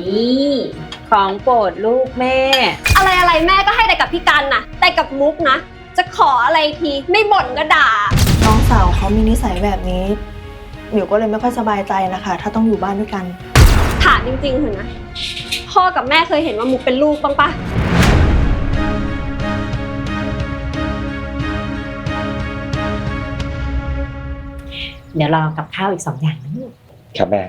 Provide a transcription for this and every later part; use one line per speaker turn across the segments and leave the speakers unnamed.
นี่ของโปรดลูกแม่
อะไรอะไรแม่ก็ให้แต่กับพี่กันนะแต่กับมุกนะ จะขออะไรทีไม่บ่นก็ด่า
น้องสาวเขามีนิสัยแบบนี้หมิวก็เลยไม่ค่อยสบายใจนะคะ ถ้าต้องอยู่บ้านด้วยกัน
ถามจริงๆเถอะนะ พ่อกับแม่เคยเห็นว่ามุกเป็นลูกบ้างปะ
เดี๋ยวรอกับข้าวอีกสองอย่างนะลูก
ครับแม่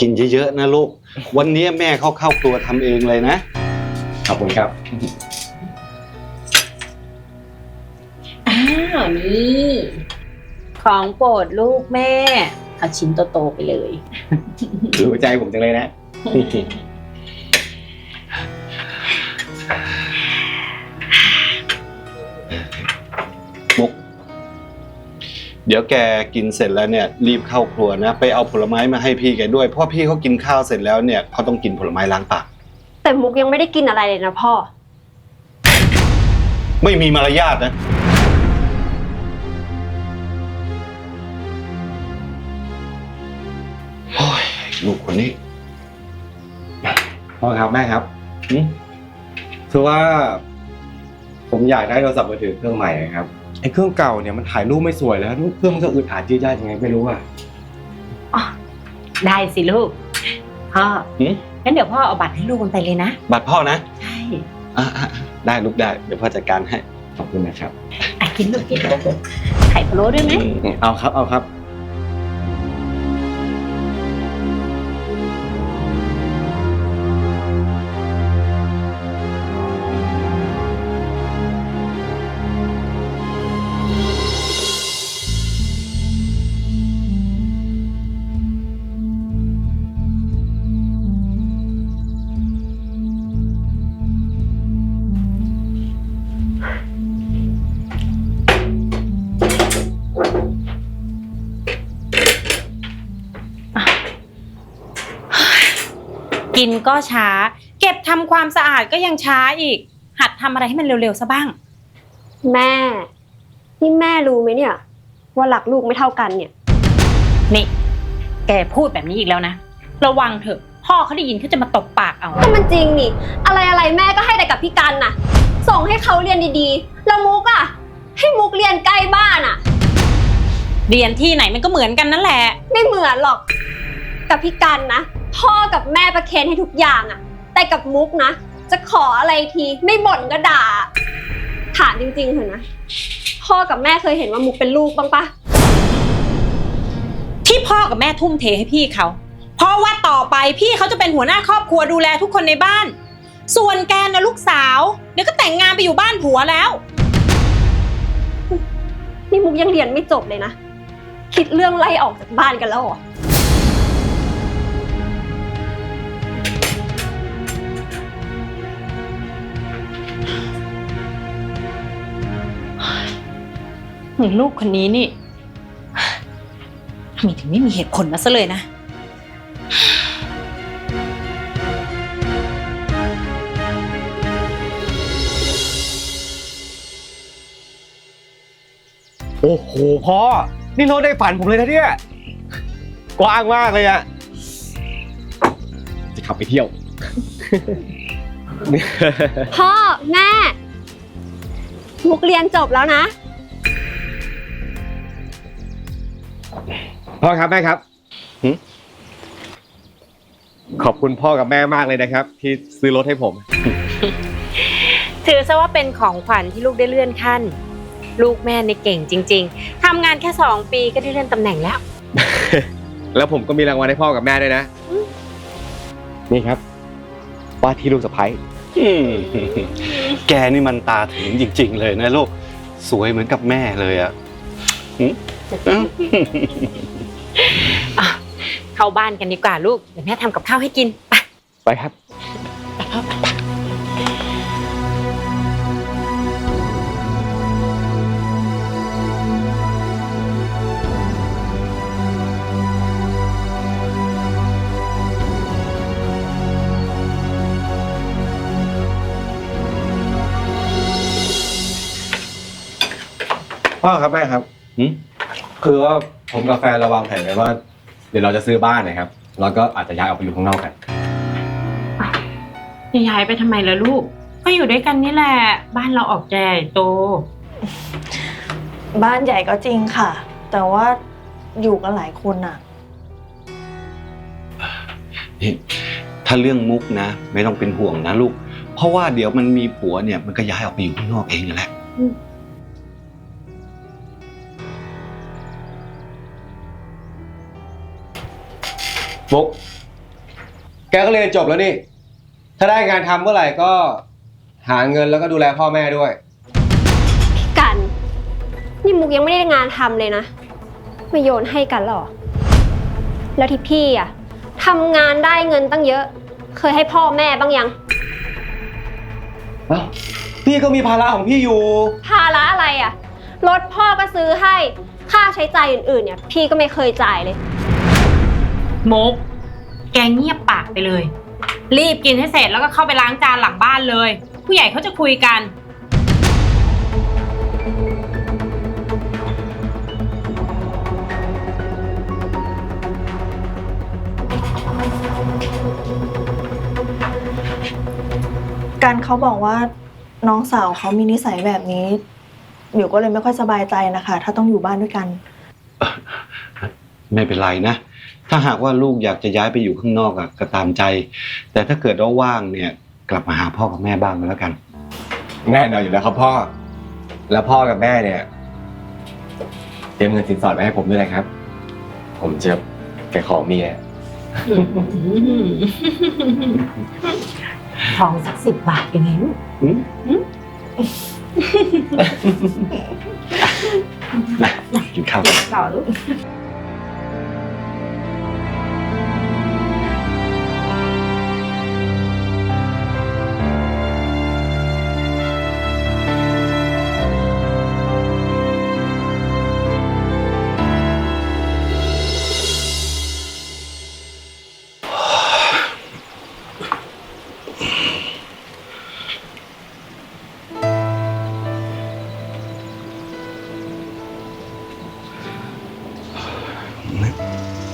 กินเยอะๆนะลูก วันนี้แม่เข้าเข้าครัวทำเองเลยนะ
ขอบคุณครับ
อ้าวนี่ ของโปรดลูกแม่ เอาชิ้นโตๆไปเลย
รู้ใจผมจังเลยนะ
เดี๋ยวแกกินเสร็จแล้วเนี่ยรีบเข้าครัวนะ ไปเอาผลไม้มาให้พี่แกด้วยเพราะพี่เขากินข้าวเสร็จแล้วเนี่ยเขาต้องกินผลไม้ล้างปาก
แต่มุกยังไม่ได้กินอะไรเลยนะพ่อ
ไม่มีมารยาทนะ โอ้ยลูกคนนี้
พ่อครับแม่ครับ
หืม
คือว่า ผมอยากได้โทรศัพท์มือถือเครื่องใหม่ครับ ไอ้เครื่องเก่าเนี่ยมันถ่ายรูปไม่สวยแล้วเครื่องมันก็อึดอัดยืดยาดยังไงไม่รู้อะ
ได้สิลูกพ่อ
หืม
งั้นเดี๋ยวพ่อเอาบัตรให้ลูกมันไปเลยนะ
บัตรพ่อนะ
ใช่
อะอะอะได้ลูกได้ เดี๋ยวพ่อจัดการให้
ขอบคุณนะครับ
อะกินลูกกินลูกไข่พะโล้ด้วยไหม
เอาครับเอาครับ
กินก็ช้า เก็บทำความสะอาดก็ยังช้าอีก หัดทำอะไรให้มันเร็วๆซะบ้าง
แม่ นี่แม่รู้ไหมเนี่ย ว่าหลักลูกไม่เท่ากันเนี่ย
นี่แกพูดแบบนี้อีกแล้วนะ ระวังเถอะ พ่อเขาได้ยินเขาจะมาตบปากเอา
ก็มันจริงนี่ อะไรอะไรแม่ก็ให้แต่กับพี่กันน่ะ ส่งให้เขาเรียนดีๆ แล้วมุกอะ ให้มุกเรียนใกล้บ้านอะ
เรียนที่ไหนมันก็เหมือนกันนั่นแหละ
ไม่เหมือนหรอก กับพี่กันนะ พ่อกับแม่ประเคนให้ทุกอย่างอะแต่กับมุกนะ จะขออะไรทีไม่บ่นก็ด่า ถามจริงๆเถอะนะ พ่อกับแม่เคยเห็นว่ามุกเป็นลูกบ้างปะ
ที่พ่อกับแม่ทุ่มเทให้พี่เขา เพราะว่าต่อไปพี่เขาจะเป็นหัวหน้าครอบครัวดูแลทุกคนในบ้าน ส่วนแกนะลูกสาว เดี๋ยวก็แต่งงานไปอยู่บ้านผัวแล้ว
นี่มุกยังเรียนไม่จบเลยนะ คิดเรื่องไล่ออกจากบ้านกันแล้วเหรอ
หนึ่งลูกคนนี้นี่ทำไมถึงไม่มีเหตุผลมาซะเลยนะ
โอ้โหพ่อ นี่รถได้ฝันผมเลยนะเนี่ย กว้างมากเลยอะจะขับไปเที่ยว
พ่อ แม่ มุกเรียนจบแล้วนะ
พ่อครับแม่ครับ
หึ
ขอบคุณพ่อกับแม่มากเลยนะครับ ที่ซื้อรถให้ผม
ถือซะว่าเป็นของขวัญที่ลูกได้เลื่อนขั้น ลูกแม่ในเก่งจริง ๆทำงานแค่สองปีก็ได้เลื่อนตำแหน่งแล้ว
แล้วผมก็มีรางวัลให้พ่อกับแม่ด้วยนะ นี่ครับ ว่าที่ลูกสะพ้ย
อืมแกนี่มันตาถึงจริง ๆ เลยนะลูก สวยเหมือนกับแม่เลยอะหืมอืม
เข้าบ้านกันดีกว่าลูกเดี๋ยวแม่ทำกับข้าวให้กินไป
ไปครับ พ่อครับแม่ครับคือว่าผมกับแฟนระวางแผนไว้ว่า ดี๋ยวเราจะซื้อบ้านนะครับแล้วก็อาจจะย้ายออกไปอยู่ข้างนอกกัน
จะย้ายไปทำไมล่ะลูก ก็อยู่ด้วยกันนี่แหละ บ้านเราออกใหญ่โต
บ้านใหญ่ก็จริงค่ะ แต่ว่าอยู่กันหลายคนอะ
นี่ถ้าเรื่องมุกนะ ไม่ต้องเป็นห่วงนะลูก เพราะว่าเดี๋ยวมันมีผัวเนี่ยมันก็ย้ายออกไปอยู่ข้างนอกเองนั่นแหละ
มุกแกก็เรียนจบแล้วนี่ ถ้าได้งานทำเมื่อไหร่ก็หาเงินแล้วก็ดูแลพ่อแม่ด้วย
พี่กัน นี่มุกยังไม่ได้งานทำเลยนะ ไม่โยนให้กันหรอ แล้วที่พี่อะทำงานได้เงินตั้งเยอะ เคยให้พ่อแม่บ้างยัง
เอ้าพี่ก็มีภาระของพี่อยู่
ภาระอะไรอะรถพ่อก็ซื้อให้ ค่าใช้จ่ายอื่นๆเนี่ย พี่ก็ไม่เคยจ่ายเลย
มก แกเงียบปากไปเลย รีบกินให้เสร็จแล้วก็เข้าไปล้างจานหลังบ้านเลย ผู้ใหญ่เขาจะคุยกัน
การเขาบอกว่าน้องสาวเขามีนิสัยแบบนี้หมิวก็เลยไม่ค่อยสบายใจนะคะ ถ้าต้องอยู่บ้านด้วยกัน
ไม่เป็นไรนะ ถ้าหากว่าลูกอยากจะย้ายไปอยู่ข้างนอกอะก็ตามใจ แต่ถ้าเกิดว่าว่างเนี่ยกลับมาหาพ่อกับแม่บ้างก็แล้วกัน
แน่นอนอยู่แล้วครับพ่อ แล้วพ่อกับแม่เนี่ย เตรียมเงินสินสอดไว้ให้ผมด้วยนะครับ ผมจะแกขอเมีย
ทองสักสิบบาทเป็นไงลูก
กินข้าว
เดี๋ยวต่อลูก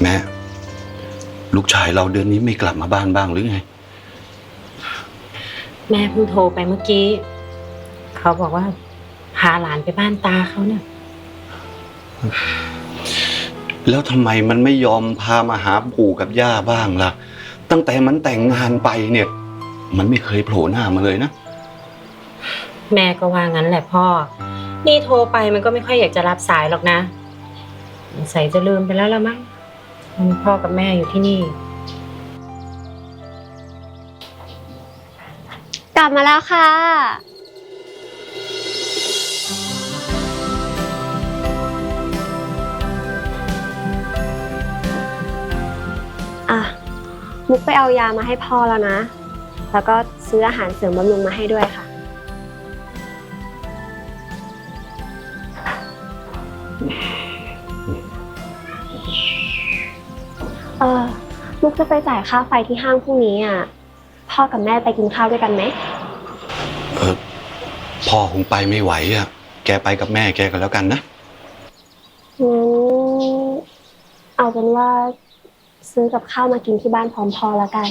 แม่ ลูกชายเราเดือนนี้ไม่กลับมาบ้านบ้างหรือไง
แม่เพิ่งโทรไปเมื่อกี้ เขาบอกว่า พาหลานไปบ้านตาเขาเนี่ย
แล้วทำไมมันไม่ยอมพามาหาปู่กับย่าบ้างล่ะ ตั้งแต่มันแต่งงานไปเนี่ย มันไม่เคยโผล่หน้ามาเลยนะ
แม่ก็ว่างั้นแหละพ่อ นี่โทรไปมันก็ไม่ค่อยอยากจะรับสายหรอกนะ สงสัยจะลืมไปแล้วละมั้งมีพ่อกับแม่อยู่ที่นี่
กลับมาแล้วค่ะ อะ มุกไปเอายามาให้พ่อแล้วนะ แล้วก็ซื้ออาหารเสริมบำรุงมาให้ด้วยค่ะ จะไปจ่ายค่าไฟที่ห้างพรุ่งนี้อะ พ่อกับแม่ไปกินข้าวด้วยกันไหม
เออพ่อคงไปไม่ไหวอะ แกไปกับแม่แกก็แล้วกันนะ
งั้นเอาเป็นว่าซื้อกับข้าวมากินที่บ้านพร้อมพอละกัน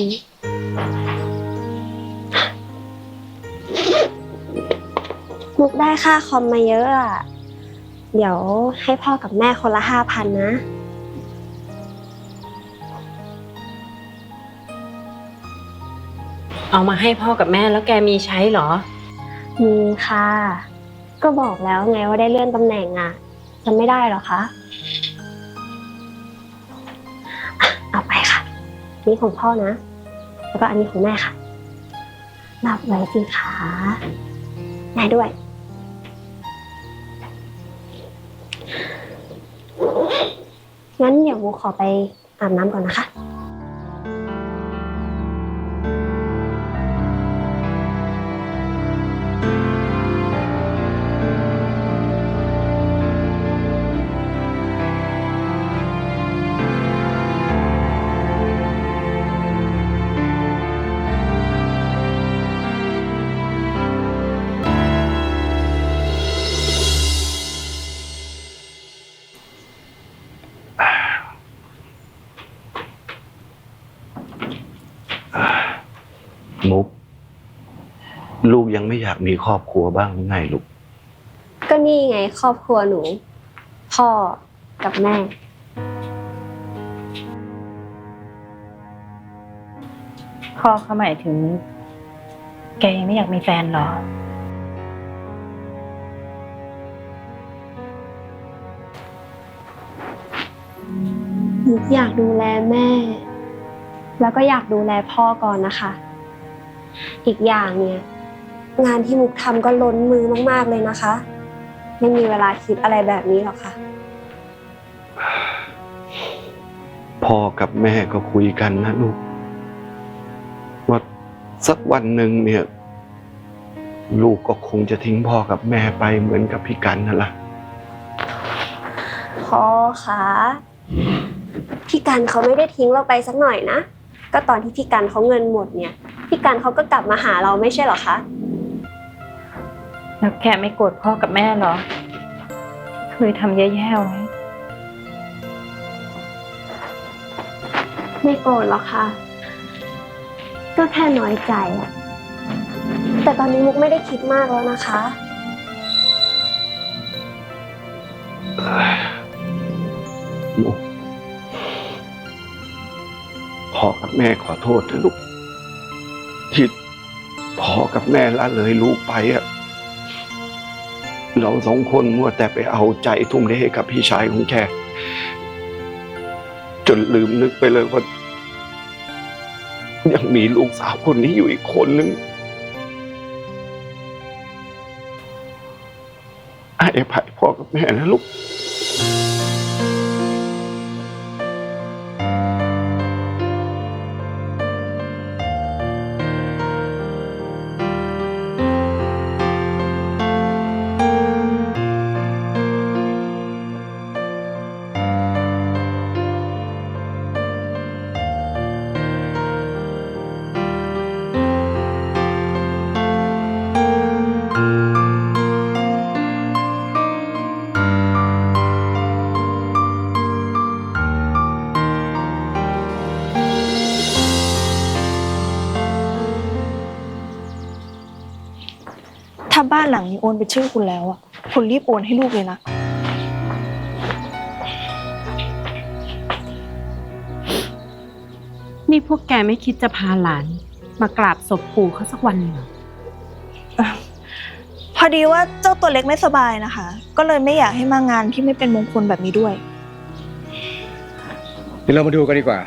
มุกได้ค่าคอมมาเยอะอะเดี๋ยวให้พ่อกับแม่คนละห้าพันนะ
เอามาให้พ่อกับแม่แล้วแกมีใช้เหรอ
มีค่ะ ก็บอกแล้วไงว่าได้เลื่อนตำแหน่งอะจะไม่ได้เหรอคะอะเอาไปค่ะ นี่ของพ่อนะ แล้วก็อันนี้ของแม่ค่ะรับไว้สิคะแม่ด้วย งั้นเดี๋ยวโมขอไปอาบน้ำก่อนนะคะ
มุก ลูกยังไม่อยากมีครอบครัวบ้างหรือไงลูก
ก็นี่ไงครอบครัวหนู พ่อกับแม่
พ่อเขาหมายถึง แกยังไม่อยากมีแฟนเหรอ
มุกอยากดูแลแม่ แล้วก็อยากดูแลพ่อก่อนนะคะ อีกอย่างเนี่ยงานที่มุกทำก็ล้นมือมาก ๆเลยนะคะ ไม่มีเวลาคิดอะไรแบบนี้หรอกค่ะ
พ่อกับแม่ก็คุยกันนะลูก ว่าสักวันหนึ่งเนี่ย ลูกก็คงจะทิ้งพ่อกับแม่ไปเหมือนกับพี่กันนั่นแหละ
พ่อคะพี่กันเขาไม่ได้ทิ้งเราไปสักหน่อยนะ ก็ตอนที่พี่กันเขาเงินหมดเนี่ย พี่กันเขาก็กลับมาหาเราไม่ใช่เหรอคะ
แล้วแกไม่โกรธพ่อกับแม่เหรอที่เคยทำแย่ๆไว้
ไม่โกรธหรอกค่ะ ก็แค่น้อยใจอะแต่ตอนนี้มุกไม่ได้คิดมากแล้วนะคะ
มุกพ่อกับแม่ขอโทษเถอะลูก ที่พ่อกับแม่ละเลยลูกไปอะเราสองคนมัวแต่ไปเอาใจทุ่มเทให้กับพี่ชายของแกจนลืมนึกไปเลยว่า ยังมีลูกสาวคนนี้อยู่อีกคนนึงให้อภัยพ่อกับแม่นะลูก
โอนเป็นชื่อคุณแล้วอะ คุณรีบโอนให้ลูกเลยนะ
นี่พวกแกไม่คิดจะพาหลาน มากราบศพปู่เขาสักวันหนึ่งเหรอ
พอดีว่าเจ้าตัวเล็กไม่สบายนะคะ ก็เลยไม่อยากให้มางานที่ไม่เป็นมงคลแบบนี้ด้วย
เดี๋ยวเรามาดูกันดีกว่า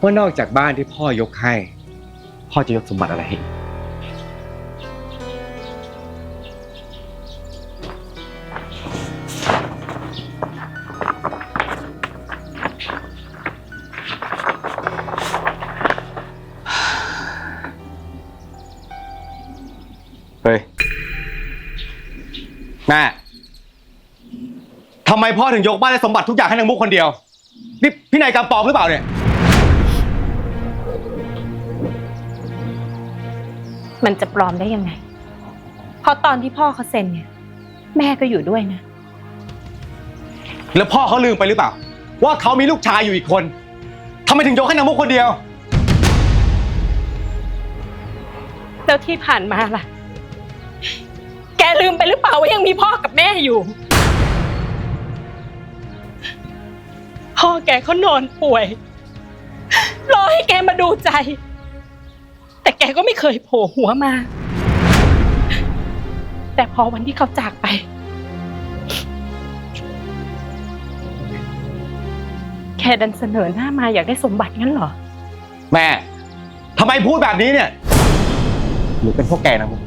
ว่านอกจากบ้านที่พ่อยกให้ พ่อจะยกสมบัติอะไรให้อีก แม่ทำไมพ่อถึงยกบ้านและสมบัติทุกอย่างให้นางมุกคนเดียว นี่พี่นายกำปองหรือเปล่าเนี่ย
มันจะปลอมได้ยังไง เพราะตอนที่พ่อเขาเซ็นเนี่ย แม่ก็อยู่ด้วยนะ
แล้วพ่อเขาลืมไปหรือเปล่า ว่าเขามีลูกชายอยู่อีกคนทำไมถึงยกให้นางมุกคนเดียว
แล้วที่ผ่านมาล่ะแก ลืมไปหรือเปล่าว่ายังมีพ่อกับแม่อยู่ พ่อแกเขานอนป่วย รอให้แกมาดูใจ แต่แกก็ไม่เคยโผล่หัวมา แต่พอวันที่เขาจากไปแกดันเสนอหน้ามาอยากได้สมบัติงั้นเหรอ
แม่ ทำไมพูดแบบนี้เนี่ย หรือเป็นพวกแกนะมุก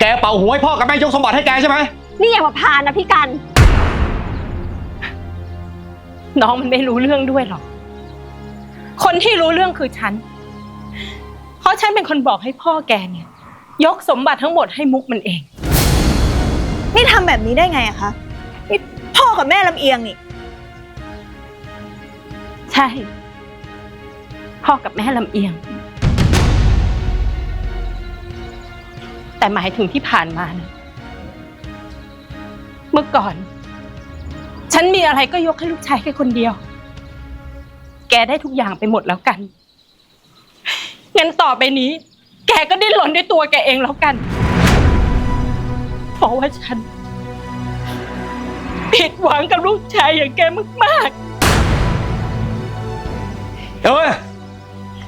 แกเป่าหัวให้พ่อกับแม่ยกสมบัติให้แกใช่ไหม
นี่อย่ามาพานนะพี่กัน
น้องมันไม่รู้เรื่องด้วยหรอก คนที่รู้เรื่องคือฉัน เพราะฉันเป็นคนบอกให้พ่อแกเนี่ย ยกสมบัติทั้งหมดให้มุกมันเอง
นี่ทำแบบนี้ได้ไงอะคะนี่พ่อกับแม่ลำเอียงนี่
ใช่ พ่อกับแม่ลำเอียง แต่หมายถึงที่ผ่านมานะเมื่อก่อน ฉันมีอะไรก็ยกให้ลูกชายแค่คนเดียว แกได้ทุกอย่างไปหมดแล้วกันงั้นต่อไปนี้
แกก็ดิ้นรนด้วยตัวแกเองแล้วกันเพราะว่าฉัน ผิดหวังกับลูกชายอย่างแกมาก
เออ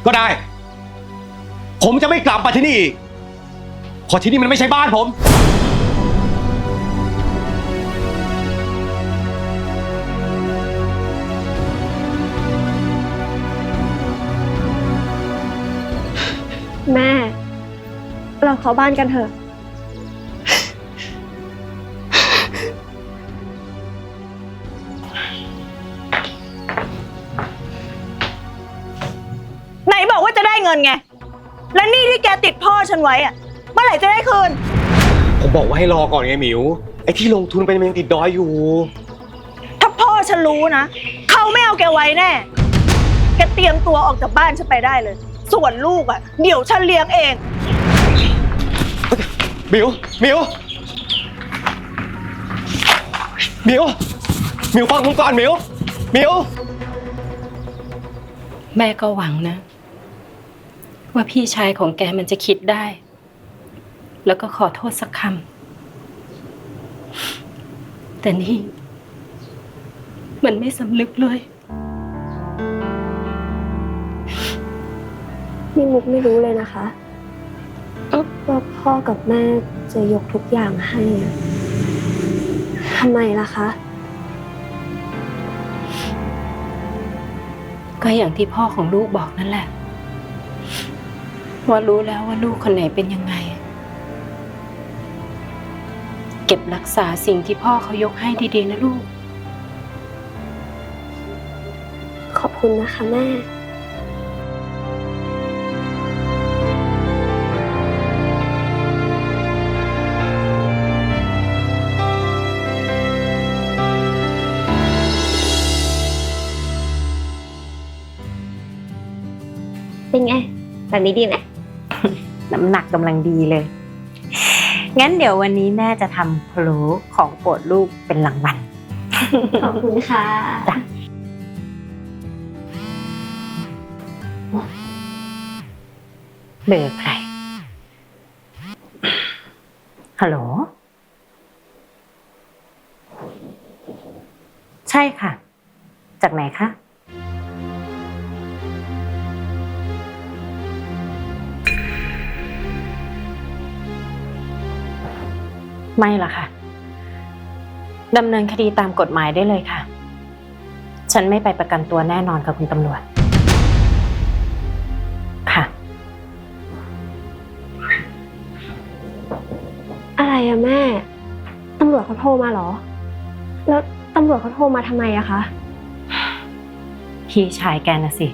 ก็ได้ ผมจะไม่กลับมาที่นี่อีก เพราะที่นี่มันไม่ใช่บ้านผม
แม่ เราเข้าบ้านกันเถอะ
ไหนบอกว่าจะได้เงินไง และหนี่ที่แกติดพ่อฉันไว้อะเมื่อไหร่จะได้คืน
ผมบอกว่าให้รอก่อนไงหมิว ไอ้ที่ลงทุนไปมันยังติดดอยอยู่
ถ้าพ่อฉันรู้นะ เขาไม่เอาแกไว้แน่ แกเตรียมตัวออกจากบ้านฉันไปได้เลย ส่วนลูกอะเดี๋ยวฉันเลี้ยงเอง
หมิวหมิวหมิวหมิวฟังผมก่อนหมิวหมิว
ๆแม่ก็หวังนะ ว่าพี่ชายของแกมันจะคิดได้ แล้วก็ขอโทษสักคำ แต่นี่ มันไม่สำนึกเลย
นี่มุกไม่รู้เลยนะคะว่าพ่อกับแม่จะยกทุกอย่างให้อะทำไมล่ะคะ
ก็อย่างที่พ่อของลูกบอกนั่นแหละ ว่ารู้แล้วว่าลูกคนไหนเป็นยังไง เก็บรักษาสิ่งที่พ่อเขายกให้ดีๆนะลูก
ขอบคุณนะคะแม่ เป็นไง แบบนี้ดีไหม
น้ำหนักกำลังดีเลย งั้นเดี๋ยววันนี้แม่จะทำพะโล้ของโปรดลูกเป็นรางวัล
ขอบคุณค่ะ
จ้ะเบอร์ใคร ฮัลโหล ใช่ค่ะ จากไหนคะ ไม่ละค่ะดำเนินคดีตามกฎหมายได้เลยค่ะ ฉันไม่ไปประกันตัวแน่นอนค่ะคุณตำรวจ ค่ะ
อะไรอะแม่ ตำรวจเขาโทรมาเหรอ แล้วตำรวจเขาโทรมาทำไมอะคะ
พี่ชายแกน่ะสิ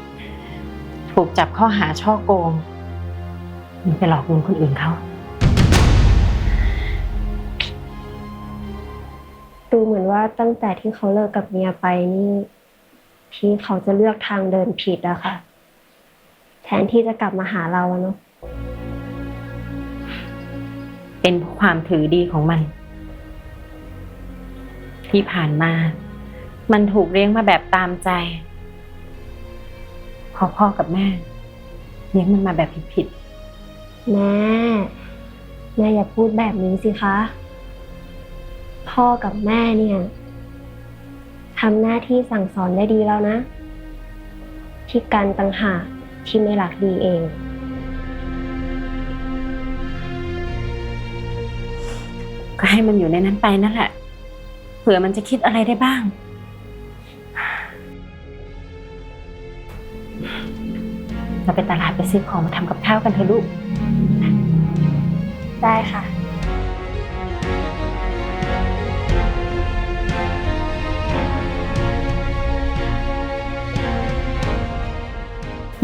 ถูกจับข้อหาช่อโกงมันไปหลอกเงินคนอื่นเขา
ดูเหมือนว่าตั้งแต่ที่เขาเลิกกับเมียไปนี่ที่เขาจะเลือกทางเดินผิดอะค่ะ แทนที่จะกลับมาหาเราอะเนาะ
เป็นเพราะความถือดีของมัน ที่ผ่านมา มันถูกเลี้ยงมาแบบตามใจ พอพ่อกับแม่เลี้ยงมันมาแบบผิด
แม่แม่อย่าพูดแบบนี้สิคะ พ่อกับแม่เนี่ยทำหน้าที่สั่งสอนได้ดีแล้วนะ ที่การตังหากที่ไม่หลักดีเอง
ๆก็ให้มันอยู่ในนั้นไปนั่นแหละ เผื่อมันจะคิดอะไรได้บ้าง เราไปตลาดไปซื้อของมาทำกับข้าวกันเถอะลูก
ได้ค่ะ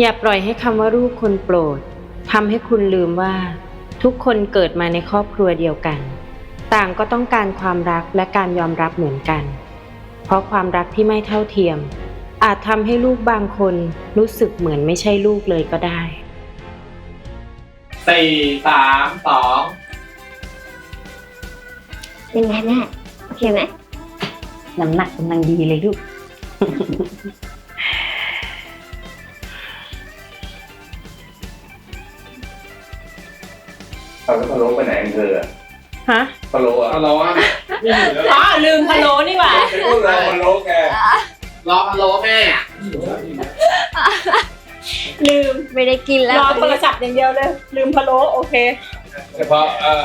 อย่าปล่อยให้คำว่าลูกคนโปรดทำให้คุณลืมว่า ทุกคนเกิดมาในครอบครัวเดียวกัน ต่างก็ต้องการความรักและการยอมรับเหมือนกัน เพราะความรักที่ไม่เท่าเทียม อาจทำให้ลูกบางคนรู้สึกเหมือนไม่ใช่ลูกเลยก็ได้
สี่สามสอง
เป็นไงแม่โอเคไหม
น้ำหนักกำลังดีเลยลูก
เอาแล้วพะโล้ไปไหนของเธออะ
ฮะ
พะโล้อะพะโล้อะ
อ๋อลืมพะโล้นี่หว่า
ไม่พูดเลยพะโล้แก
รอพะโล้แม่
ลืมไม่ได้กินแล้ว
รอโทรศัพท์อย่างเดียวเลย ลืมพะโล้โอเค
เฉพาะเอ่อ